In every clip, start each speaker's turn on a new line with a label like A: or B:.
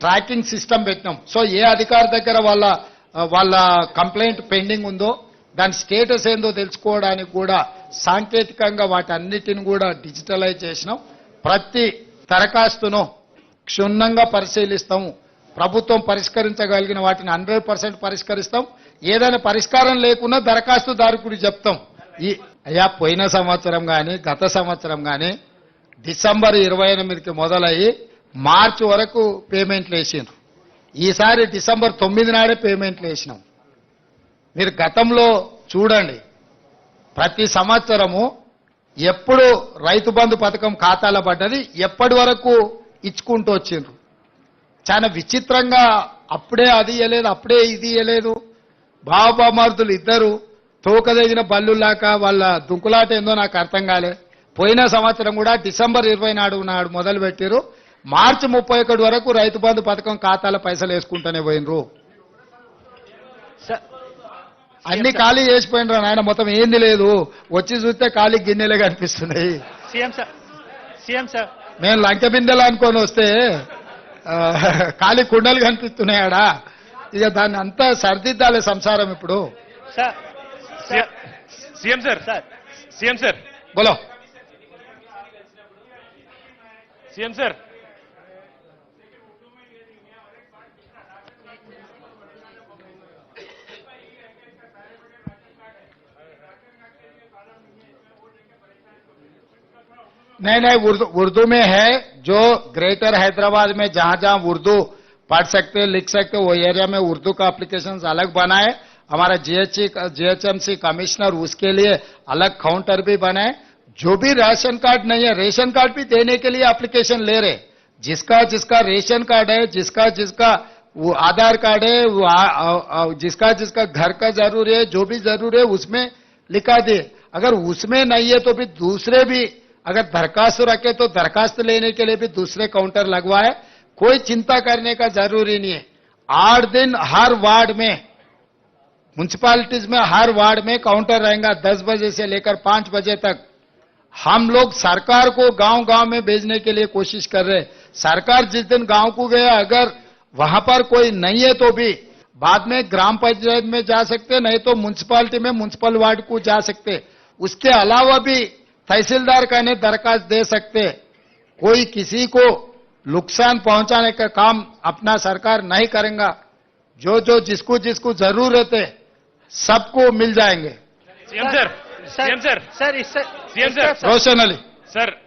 A: Tracking system పెట్టినాం. So ఏ అధికారి దగ్గర వాళ్ళ వాళ్ళ కంప్లైంట్ పెండింగ్ ఉందో దాని స్టేటస్ ఏందో తెలుసుకోవడానికి కూడా సాంకేతికంగా వాటన్నిటిని కూడా డిజిటలైజ్ చేసినాం. ప్రతి దరఖాస్తును క్షుణ్ణంగా పరిశీలిస్తాము. ప్రభుత్వం పరిష్కరించగలిగిన వాటిని హండ్రెడ్ పర్సెంట్ పరిష్కరిస్తాం. ఏదైనా పరిష్కారం లేకున్నా దరఖాస్తుదారుకుడు చెప్తాం. ఈ అయ్యా పోయిన సంవత్సరం కానీ గత సంవత్సరం కానీ డిసెంబర్ ఇరవై ఎనిమిదికి మొదలయ్యి మార్చి వరకు పేమెంట్లు వేసిండ్రు. ఈసారి డిసెంబర్ తొమ్మిది నాడే పేమెంట్లు వేసినాం. మీరు గతంలో చూడండి ప్రతి సంవత్సరము ఎప్పుడు రైతు బంధు పథకం ఖాతాలో పడ్డది ఎప్పటి వరకు ఇచ్చుకుంటూ వచ్చిండ్రు. చాలా విచిత్రంగా అప్పుడే అది ఇయ్యలేదు అప్పుడే ఇది ఇయ్యలేదు. బాబామర్దులు ఇద్దరు తోకదగిన బల్లులాక వాళ్ళ దుంకులాట ఏందో నాకు అర్థం కాలే. పోయిన సంవత్సరం కూడా డిసెంబర్ ఇరవై నాడు నాడు మొదలు పెట్టారు మార్చి ముప్పై ఒకటి వరకు రైతు బంధు పథకం ఖాతాల పైసలు వేసుకుంటూనే పోయినరు.
B: సార్
A: అన్ని ఖాళీ చేసిపోయినరు నాయన మొత్తం ఏంది లేదు. వచ్చి చూస్తే ఖాళీ గిన్నెలే కనిపిస్తున్నాయి.
B: CM sir CM sir.
A: మేము లంక బిందెలు అనుకొని వస్తే ఖాళీ కుండలు కనిపిస్తున్నాయాడా ఇక దాన్ని అంతా సరిదిద్దాలి సంసారం ఇప్పుడు.
B: Sir
C: CM- sir. CM sir.
A: బోలో.
C: సీఎం సార్
A: नहीं नहीं उर्दू उर्दू में है जो ग्रेटर हैदराबाद में जहाँ जहाँ उर्दू पढ़ सकते लिख सकते वो एरिया में उर्दू का एप्लीकेशन अलग बनाए हमारा जीएचसी जीएचएमसी कमिश्नर उसके लिए अलग काउंटर भी बनाए जो भी राशन कार्ड नहीं है रेशन कार्ड भी देने के लिए एप्लीकेशन ले रहे जिसका जिसका रेशन कार्ड है जिसका जिसका वो आधार कार्ड है वो आ, आ, आ, जिसका जिसका घर का ज़रूरी है जो भी ज़रूरी है उसमें लिखा दे। अगर उसमें नहीं है तो भी दूसरे भी अगर दरखास्त रखे तो दरखास्त लेने के लिए भी दूसरे काउंटर लगवाए कोई चिंता करने का ज़रूरी नहीं है। आठ दिन हर वार्ड में म्यूनसिपालिटीज में हर वार्ड में काउंटर रहेगा। दस बजे से लेकर पाँच बजे तक। हम लोग सरकार को गाँव गाँव में भेजने के लिए कोशिश कर रहे सरकार जिस दिन गाँव को गया, अगर वहाँ पर कोई नहीं है तो भी बाद में ग्राम पंचायत में जा सकते नहीं तो म्यूनसिपालिटी में म्यूनसिपल वार्ड को जा सकते उसके अलावा भी तहसीलदार कहने दरखास्त दे सकते। कोई किसी को नुकसान पहुँचाने का काम अपना सरकार नहीं करेगा। जो जो जिसको जिसको ज़रूरत है सबको मिल जाएँगे।
C: CM sir CM
B: sir. Sir
C: CM sir.
A: Roshan Ali.
C: Sir.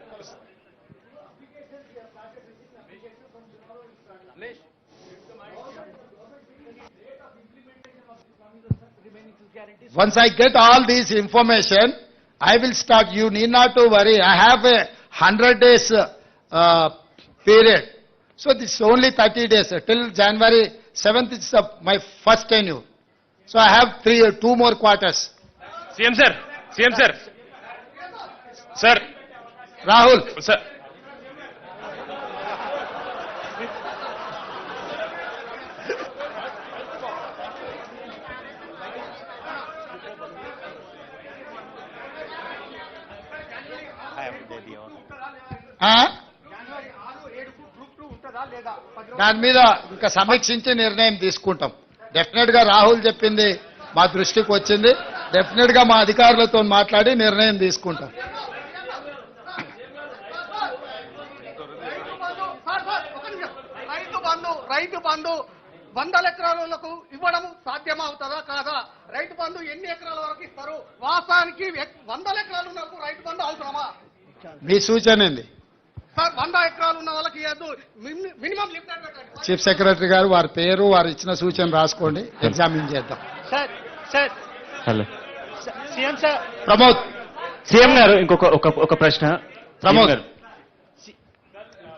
A: Once I get all this information, I will stop. You need not to worry. I have a 100 days uh, period. So this is only 30 days. Till January 7th is my first tenure. So I have three, two more quarters.
C: CM sir, CM sir. Sir.
A: Rahul. Sir. దాని మీద ఇంకా సమీక్షించి నిర్ణయం తీసుకుంటాం. డెఫినెట్గా రాహుల్ చెప్పింది మా దృష్టికి వచ్చింది. డెఫినెట్గా మా అధికారులతో మాట్లాడి నిర్ణయం తీసుకుంటాం.
D: రైతు బంధు రైతు బంధు వందల ఎకరాలకు ఇవ్వడం సాధ్యమవుతుందా కాదా? రైతు బంధు ఎన్ని ఎకరాల వరకు ఇస్తారు? వాస్తవానికి ఎక్- వందల ఎకరాలు రైతు బంధు అవసరమా?
A: మీ సూచన ఏంది?
D: వంద ఎకరాలు ఉన్న వాళ్ళకి మినిమం
A: చీఫ్ సెక్రటరీ గారు వారి పేరు వారు ఇచ్చిన సూచన రాసుకోండి. ఎగ్జామిన్ చేద్దాం.
B: Sir sir.
C: Hello.
B: CM sir.
A: Pramod.
C: CM గారు ఇంకొక ఒక ఒక ప్రశ్న.
A: ప్రమోద్.
C: గారు,